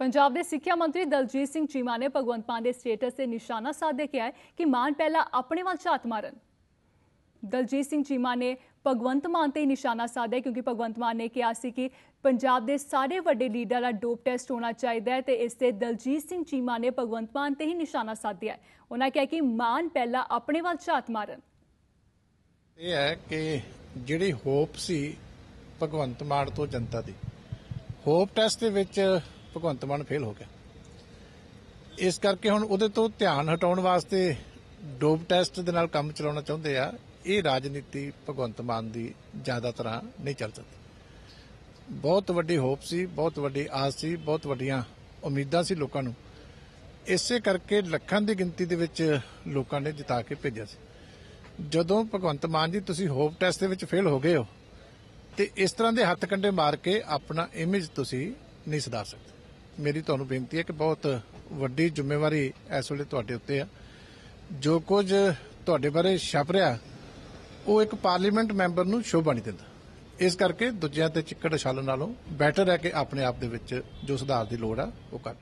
ਪੰਜਾਬ ਦੇ ਸਿੱਖਿਆ ਮੰਤਰੀ ਦਲਜੀਤ ਸਿੰਘ ਚੀਮਾ ਨੇ ਭਗਵੰਤ ਮਾਨ ਦੇ ਸਟੇਟਸ ਤੇ ਨਿਸ਼ਾਨਾ ਸਾਧੇ ਕਿਹਾ ਹੈ ਕਿ ਮਾਨ ਪਹਿਲਾਂ ਆਪਣੇ ਵੱਲ ਝਾਤ ਮਾਰਨ। ਦਲਜੀਤ ਸਿੰਘ ਚੀਮਾ ਨੇ ਭਗਵੰਤ ਮਾਨ ਤੇ ਹੀ ਨਿਸ਼ਾਨਾ ਸਾਧਿਆ ਕਿਉਂਕਿ ਭਗਵੰਤ ਮਾਨ ਨੇ ਕਿਹਾ ਸੀ ਕਿ ਪੰਜਾਬ ਦੇ ਸਾਰੇ ਵੱਡੇ ਲੀਡਰਾਂ ਦਾ ਡੋਪ ਟੈਸਟ ਹੋਣਾ ਚਾਹੀਦਾ ਹੈ ਤੇ ਇਸ ਤੇ ਦਲਜੀਤ ਸਿੰਘ ਚੀਮਾ ਨੇ ਭਗਵੰਤ ਮਾਨ ਤੇ ਹੀ ਨਿਸ਼ਾਨਾ ਸਾਧਿਆ ਉਹਨਾਂ ਕਿਹਾ ਕਿ ਮਾਨ ਪਹਿਲਾਂ ਆਪਣੇ ਵੱਲ ਝਾਤ ਮਾਰਨ। ਇਹ ਹੈ ਕਿ ਜਿਹੜੀ ਹੋਪ ਸੀ ਭਗਵੰਤ ਮਾਨ ਤੋਂ ਜਨਤਾ ਦੀ, ਹੋਪ ਟੈਸਟ ਦੇ ਵਿੱਚ ਭਗਵੰਤ ਮਾਨ ਫੇਲ ਹੋ ਗਿਆ। ਇਸ ਕਰਕੇ ਹੁਣ ਉਹਦੇ ਤੋਂ ਧਿਆਨ ਹਟਾਉਣ ਵਾਸਤੇ ਡੋਪ ਟੈਸਟ ਦੇ ਨਾਲ ਕੰਮ ਚਲਾਉਣਾ ਚਾਹੁੰਦੇ ਆ, ਇਹ ਰਾਜਨੀਤੀ ਭਗਵੰਤ ਮਾਨ ਦੀ ਜ਼ਿਆਦਾ ਤਰ੍ਹਾਂ ਨਹੀਂ ਚੱਲ ਸਕਦੀ। ਬਹੁਤ ਵੱਡੀ ਹੋਪ ਸੀ, ਬਹੁਤ ਵੱਡੀ ਆਸ ਸੀ, ਬਹੁਤ ਵੱਡੀਆਂ ਉਮੀਦਾਂ ਸੀ ਲੋਕਾਂ ਨੂੰ। ਇਸੇ ਕਰਕੇ ਲੱਖਾਂ ਦੀ ਗਿਣਤੀ ਦੇ ਵਿੱਚ ਲੋਕਾਂ ਨੇ ਜਿਤਾ ਕੇ ਭੇਜਿਆ ਸੀ। ਜਦੋਂ ਭਗਵੰਤ ਮਾਨ ਜੀ ਤੁਸੀਂ ਹੋਪ ਟੈਸਟ ਦੇ ਵਿੱਚ ਫੇਲ ਹੋ ਗਏ ਹੋ, ਤੇ ਇਸ ਤਰ੍ਹਾਂ ਦੇ ਹੱਥ ਕੰਡੇ ਮਾਰ ਕੇ ਆਪਣਾ ਇਮੇਜ ਤੁਸੀਂ ਨਹੀਂ ਸੁਧਾਰ ਸਕਦੇ। ਮੇਰੀ ਤੁਹਾਨੂੰ ਬੇਨਤੀ ਹੈ ਕਿ ਬਹੁਤ ਵੱਡੀ ਜ਼ਿੰਮੇਵਾਰੀ ਇਸ ਵੇਲੇ ਤੁਹਾਡੇ ਉੱਤੇ ਆ। ਜੋ ਕੁਝ ਤੁਹਾਡੇ ਬਾਰੇ ਛਪ ਰਿਹਾ, ਉਹ ਇੱਕ ਪਾਰਲੀਮੈਂਟ ਮੈਂਬਰ ਨੂੰ ਸ਼ੋਭਾ ਨਹੀਂ ਦਿੰਦਾ। ਇਸ ਕਰਕੇ ਦੂਜਿਆਂ ਤੇ ਚਿੱਕੜ ਛਾਲਣ ਨਾਲੋਂ ਬੈਟਰ ਹੈ ਕਿ ਆਪਣੇ ਆਪ ਦੇ ਵਿੱਚ ਜੋ ਸੁਧਾਰ ਦੀ ਲੋੜ ਆ, ਉਹ ਕਰ।